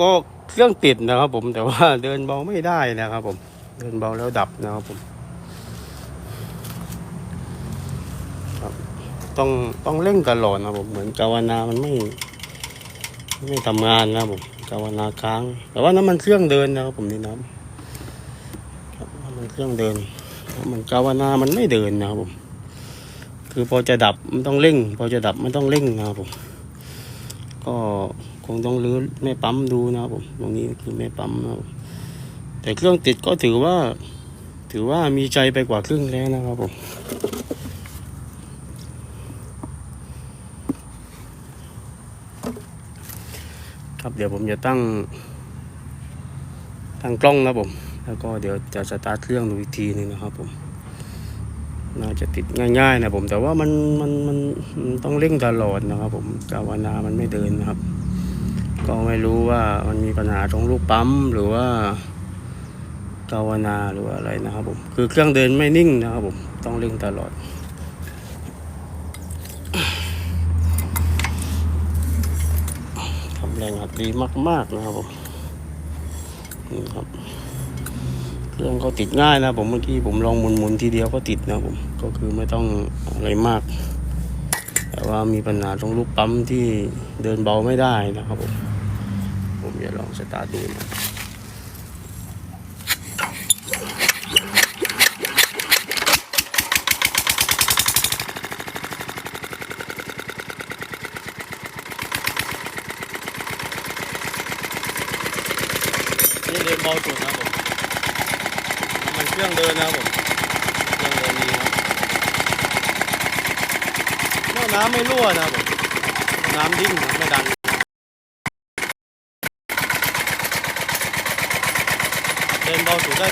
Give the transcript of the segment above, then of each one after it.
ก็เครื่องติดนะครับ ผมแต่ว่าเดินเบาไม่ได้นะครับ ผม เดินเบาแล้วดับนะครับผมต้องต้องเร่งตลอดนะผมเหมือนกาวนามันไม่ ไม่ทำงานนะครับผมกาวนาค้าง แต่ว่าน้ำมันเครื่องเดินนะครับผมนี่นะครับครับน้ำมันเครื่องเดินมันกาวนามันไม่เดินนะครับผม คือพอจะดับมันต้องเร่ง พอจะดับมันต้องเร่งนะครับผม ก็ คงต้องรื้อแม่ปั๊มดูนะครับผมตรงนี้คือแม่ปั๊มนะครับแต่เครื่องติดก็ถือว่า ถือว่ามีใจไปกว่าครึ่งแล้วนะครับผมครับเดี๋ยวผมจะตั้ง ตั้งกล้องนะครับผม แล้วก็เดี๋ยวจะสตาร์ทเครื่องดูอีกทีหนึงนะครับผมน่าจะติดง่ายๆนะผมแต่ว่ามันมันมันมันต้องเร่งตลอดนะครับผมกาวนามันไม่เดินนะครับ ก็ไม่รู้ว่ามันมีปัญหาตรงลูกปั๊มหรือว่ากาวนาหรือว่าอะไรนะครับผมคือเครื่องเดินไม่นิ่งนะครับผมต้องเร่งตลอดทำแรงอัดดีมาก ๆนะครับผมนี่ครับเครื่องก็ติดง่ายนะผมเมื่อกี้ผมลองหมุนๆทีเดียวก็ติดนะผมก็คือไม่ต้องอะไรมาก แต่ว่ามีปัญหาตรงลูกปั๊มที่เดินเบาไม่ได้นะครับผม ผมจะลองสตาร์ทดูนะนี่เดินเบาสุดนะ ผมมัน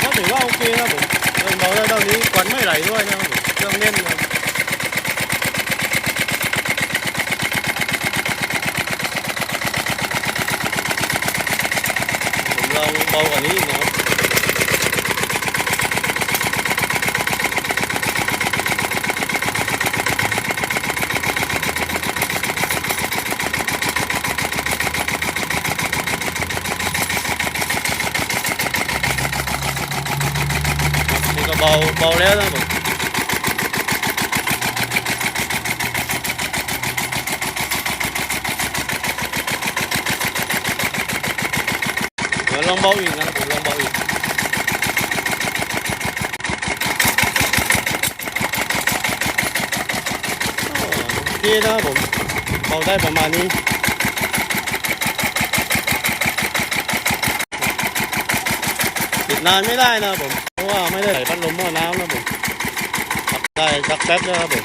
เครื่องเดินนะครับผมเครื่องเดินดีครับ เมื่อน้ำไม่รั่วนะครับผมน้ำดิ้นไม่ดันเดิน เบาสุดได้เท่านี้นะครับผมแต่ก็ถือว่าะว่าไม่ได้นะครับผมเพราะว่าไม่ได้ใส่พัดลมหม้อน้ำนะผมขับได้สักแป๊บนะครับผม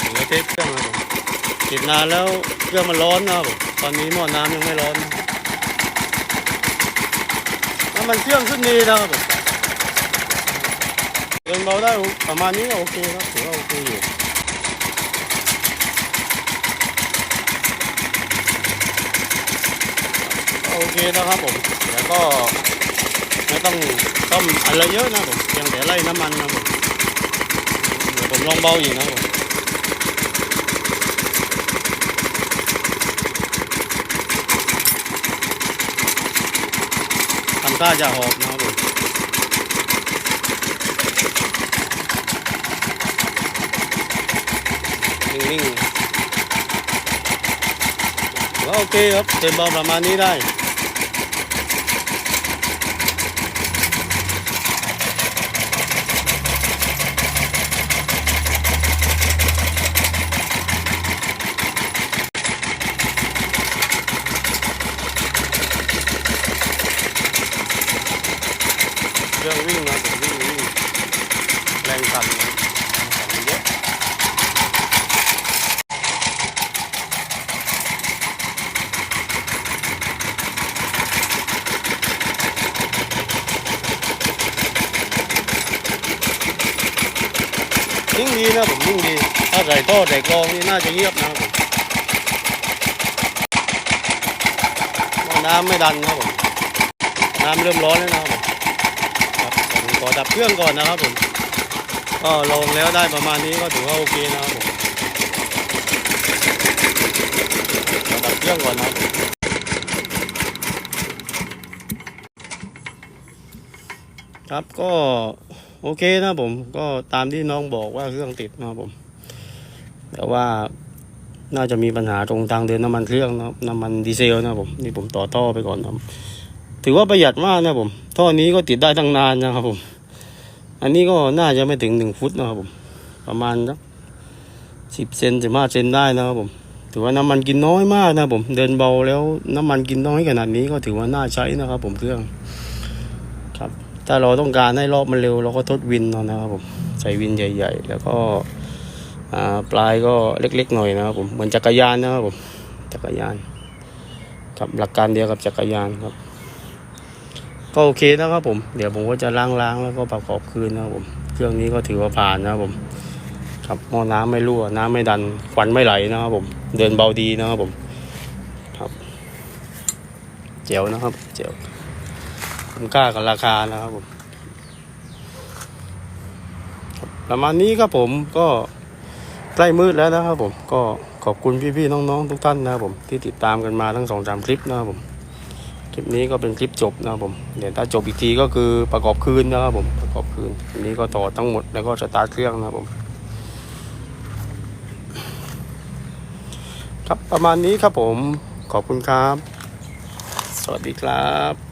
ถึงจะเทสเครื่องนะผมติดนานแล้วเครื่องมันร้อนนะครับผมตอนนี้หม้อน้ำยังไม่ร้อนน้ำมันเครื่องขึ้นดีนะครับผมเดินเบาได้ประมาณนี้ก็โอเคครับถือว่าโอเคอยู่โอเคนะครับผมแล้วก็ไม่ต้อง ต้มอะไรเยอะนะผมเพียงแต่ไล่น้ำมันนะผมเดี๋ยวผมลองเบาอีกนะผมทำท่าจะหอบนะผมนิ่งๆโอเคครับเต็มเบาประมาณนี้ได้ รื่องวิ่งนะผมวิ่งวิ่งแรงสั่นเยอะนิ่งดีนะผมนิ่งดี ถ้าใส่ท่อใส่กรองนี่น่าจะเงียบนะผมน้ำไม่ดันนะผม น้ำเริ่มร้อนแล้วนะผม ขอดับเครื่องก่อนนะครับผมก็ลงแล้วได้ประมาณนี้ก็ถือว่าโอเคนะครับผมดับเครื่องก่อนนะครับครับก็โอเคนะผมก็ตามที่น้องบอกว่าเครื่องติดนะครับผม แต่ว่าน่าจะมีปัญหาตรงทางเดินน้ำมันเครื่องนะน้ำมันดีเซลนะผมนี่ผมต่อท่อไปก่อนนะครับ ถือว่าประหยัดมากนะครับผม ท่อนี้ก็ติดได้ตั้งนานนะครับผม อันนี้ก็น่าจะไม่ถึงหนึ่งฟุตนะครับผม ประมาณสักสิบเซนสิบห้าเซนได้นะครับผม ถือว่าน้ำมันกินน้อยมากนะครับผม เดินเบาแล้วน้ำมันกินน้อยขนาดนี้ก็ถือว่าน่าใช้นะครับ ผมเครื่อง ครับ ถ้าเราต้องการให้รอบมันเร็วเราก็ทดวินนะครับผม ใส่วินใหญ่ ๆ แล้วก็ปลายก็เล็ก ๆ หน่อยนะครับผม เหมือนจักรยานนะครับผม จักรยานครับหลักการเดียวกับจักรยานครับ ก็โอเคนะครับผม เดี๋ยวผมก็จะล้างๆแล้วก็ประกอบคืนนะครับผม เครื่องนี้ก็ถือว่าผ่านนะครับผมครับหม้อน้ำไม่รั่ว น้ำไม่ดัน ควันไม่ไหลนะครับผม เดินเบาดีนะครับผม ครับ เจ๋วนะครับ เจ๋วคุ้มค่ากับราคานะครับผม ประมาณนี้ครับผมก็ใกล้มืดแล้วนะครับผม ก็ขอบคุณพี่ๆน้องๆทุกท่านนะครับผมที่ติดตามกันมาทั้งสองสามคลิปนะครับผม ลิปนี้ก็เป็นคลิปจบนะครับผมเดี๋ยวถ้าจบอีกทีก็คือประกอบคืนนะครับผมประกอบคืนอันนี้ก็ต่อทั้งหมดแล้วก็สตาร์ทเครื่องนะครับผมครับประมาณนี้ครับผมขอบคุณครับ สวัสดีครับ